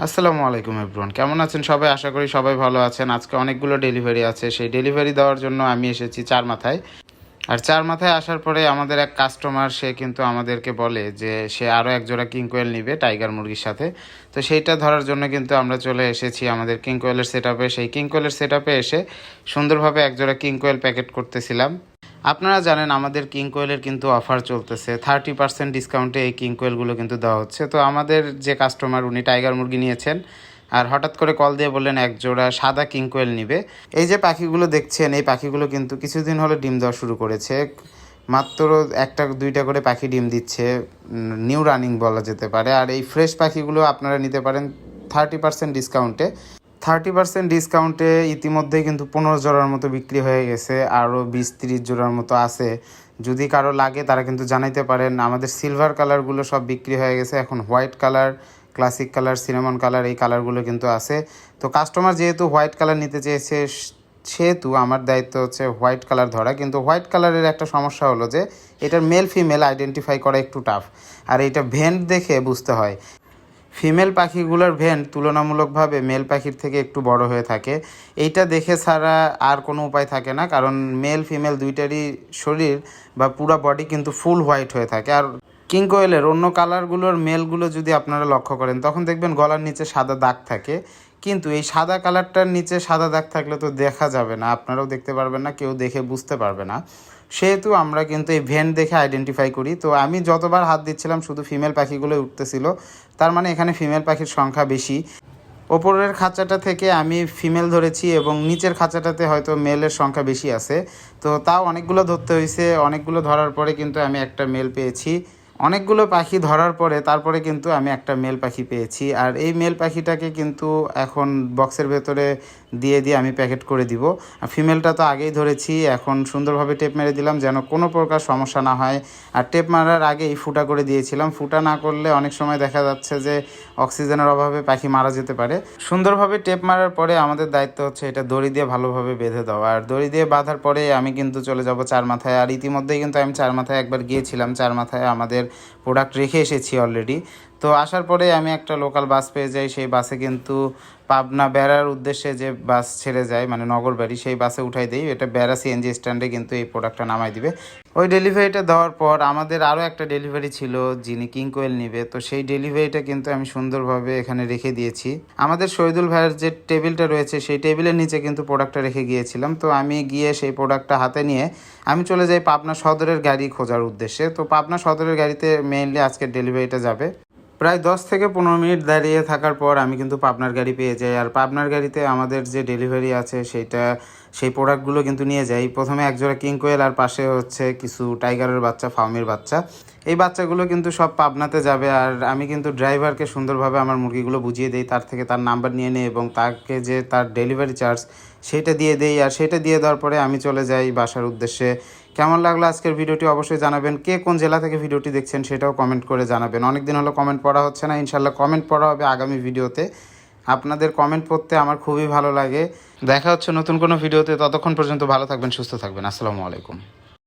আসসালামু আলাইকুম এভরিওয়ান। কেমন আছেন সবাই? আশা করি সবাই ভালো আছেন। আজকে অনেকগুলো ডেলিভারি আছে। সেই ডেলিভারি দেওয়ার জন্য আমি এসেছি চার মাথায় আর চার মাথায় আসার পরে আমাদের এক কাস্টমার সে কিন্তু আমাদেরকে বলে যে সে আরও এক জোড়া কিংকোয়েল নিবে টাইগার মুরগির সাথে। তো সেইটা ধরার জন্য কিন্তু আমরা চলে এসেছি আমাদের কিংকোয়েলের সেট সেই কিংকোয়েলের সেট এসে সুন্দরভাবে এক জোড়া কিংকোয়েল প্যাকেট করতেছিলাম। আপনারা জানেন আমাদের কিং কোয়েলের কিন্তু অফার চলতেছে। থার্টি পার্সেন্ট ডিসকাউন্টে এই কিং কোয়েলগুলো কিন্তু দেওয়া হচ্ছে। তো আমাদের যে কাস্টমার উনি টাইগার মুরগি নিয়েছেন। আর হঠাৎ করে কল দিয়ে বললেন, এক জোড়া সাদা কিং কোয়েল নিবে। এই যে পাখিগুলো দেখছেন, এই পাখিগুলো কিন্তু কিছুদিন হলো ডিম দেওয়া শুরু করেছে। মাত্র একটা, দুইটা করে পাখি ডিম দিচ্ছে। নিউ রানিং বলা যেতে পারে। আর এই ফ্রেশ পাখিগুলো আপনারা নিতে পারেন থার্টি পার্সেন্ট ডিসকাউন্টে থার্টি পার্সেন্ট ডিসকাউন্টে ইতিমধ্যে কিন্তু পনেরো জোড়ার মতো বিক্রি হয়ে গেছে, আরও বিশ তিরিশ জোড়ার মতো আছে। যদি কারও লাগে তারা কিন্তু জানাইতে পারেন, আমাদের সিলভার কালারগুলো সব বিক্রি হয়ে গেছে। এখন white colour, classic colour, cinnamon colour, এই কালারগুলো কিন্তু আছে। তো কাস্টমার যেহেতু হোয়াইট কালার নিতে চেয়েছে, সেহেতু আমার দায়িত্ব হচ্ছে হোয়াইট কালার ধরা। কিন্তু হোয়াইট কালারের একটা সমস্যা হলো যে, এটার মেল ফিমেল আইডেন্টিফাই করা একটু টাফ আর এটা ভেন্ট দেখে বুঝতে হয়। ফিমেল পাখিগুলোর ভেন তুলনামূলকভাবে মেল পাখির থেকে একটু বড় হয়ে থাকে। এইটা দেখে ছাড়া আর কোনো উপায় থাকে না, কারণ মেল ফিমেল দুইটারই শরীর বা পুরো বডি কিন্তু ফুল হোয়াইট হয়ে থাকে। আর কিং কোয়েলের অন্য কালারগুলোর মেলগুলো যদি আপনারা লক্ষ্য করেন, তখন দেখবেন গলার নিচে সাদা দাগ থাকে। কিন্তু এই সাদা কালারটার নিচে সাদা দাগ থাকলে তো দেখা যাবে না, আপনারাও দেখতে পারবেন না, কেউ দেখে বুঝতে পারবে না। সেহেতু আমরা কিন্তু এই ভেন্ট দেখে আইডেন্টিফাই করি। তো আমি যতবার হাত দিচ্ছিলাম, শুধু ফিমেল পাখিগুলোই উঠতেছিল। তার মানে এখানে ফিমেল পাখির সংখ্যা বেশি। ওপরের খাঁচাটা থেকে আমি ফিমেল ধরেছি এবং নিচের খাঁচাটাতে হয়তো মেলের সংখ্যা বেশি আছে। তো তাও অনেকগুলো ধরতে হয়েছে অনেকগুলো ধরার পরে কিন্তু আমি একটা মেল পেয়েছি। অনেকগুলো পাখি ধরার পরে তারপরে কিন্তু আমি একটা মেল পাখি পেয়েছি। আর এই মেল পাখিটাকে কিন্তু এখন বক্সের ভেতরে দিয়ে দিয়ে আমি প্যাকেট করে দিব। আর ফিমেলটা তো আগেই ধরেছি, এখন সুন্দরভাবে টেপ মেরে দিলাম যেন কোনো প্রকার সমস্যা না হয়। আর টেপ মারার আগেই ফুটা করে দিয়েছিলাম। ফুটা না করলে অনেক সময় দেখা যাচ্ছে যে অক্সিজেনের অভাবে পাখি মারা যেতে পারে। সুন্দরভাবে টেপ মারার পরে আমাদের দায়িত্ব হচ্ছে এটা দড়ি দিয়ে ভালোভাবে বেঁধে দেওয়া। আর দড়ি দিয়ে বাঁধার পরে আমি কিন্তু চলে যাব চার মাথায়। আর ইতিমধ্যেই কিন্তু আমি চার মাথায় একবার গিয়েছিলাম। চার মাথায় আমাদের প্রোডাক্ট রেখে এসেছি অলরেডি তো আসার পরে আমি একটা লোকাল বাস পেয়ে যাই। সেই বাসে কিন্তু পাবনা বেড়ার উদ্দেশ্যে যে বাস ছেড়ে যায় মানে নগরবাড়ি, সেই বাসে উঠাই দিই। এটা বেড়া সিএনজি স্ট্যান্ডে কিন্তু এই প্রোডাক্টটা নামাই দিবে। ওই ডেলিভারিটা দেওয়ার পর আমাদের আরও একটা ডেলিভারি ছিল, যিনি কিং কোয়েল নিবে। তো সেই ডেলিভারিটা কিন্তু আমি সুন্দরভাবে এখানে রেখে দিয়েছি। আমাদের শহীদুল ভাইয়ের যে টেবিলটা রয়েছে, সেই টেবিলের নিচে কিন্তু প্রোডাক্টটা রেখে গিয়েছিলাম। তো আমি গিয়ে সেই প্রোডাক্টটা হাতে নিয়ে আমি চলে যাই পাবনা সদরের গাড়ি খোঁজার উদ্দেশ্যে। তো পাবনা সদরের গাড়িতে মেইনলি আজকের ডেলিভারিটা যাবে। প্রায় দশ থেকে পনেরো মিনিট দাঁড়িয়ে থাকার পর আমি কিন্তু পাবনার গাড়ি পেয়ে যাই। আর পাবনার গাড়িতে আমাদের যে ডেলিভারি আছে, সেইটা, সেই প্রোডাক্টগুলো কিন্তু নিয়ে যাই। প্রথমে একজোড়া কিং কোয়েল, আর পাশে হচ্ছে কিছু টাইগারের বাচ্চা ফার্মের বাচ্চা। এই বাচ্চাগুলো কিন্তু সব পাবনাতে যাবে। আর আমি কিন্তু ড্রাইভারকে সুন্দরভাবে আমার মুরগিগুলো বুঝিয়ে দিই। তার থেকে তার নাম্বার নিয়ে নিই এবং তাকে যে তার ডেলিভারি চার্জ সেটা দিয়ে দেই। আর সেটা দিয়ে দেওয়ার পরে আমি চলে যাই বাসার উদ্দেশ্যে। কেমন লাগল আজকের ভিডিওটি অবশ্যই জানাবেন। কে কোন জেলা থেকে ভিডিওটি দেখছেন সেটাও কমেন্ট করে জানাবেন। অনেকদিন হলো কমেন্ট পড়া হচ্ছে না ইনশাল্লাহ কমেন্ট পড়া হবে আগামী ভিডিওতে। আপনাদের কমেন্ট পড়তে আমার খুবই ভালো লাগে। দেখা হচ্ছে নতুন কোনো ভিডিওতে, ততক্ষণ পর্যন্ত ভালো থাকবেন, সুস্থ থাকবেন। আসসালামু আলাইকুম।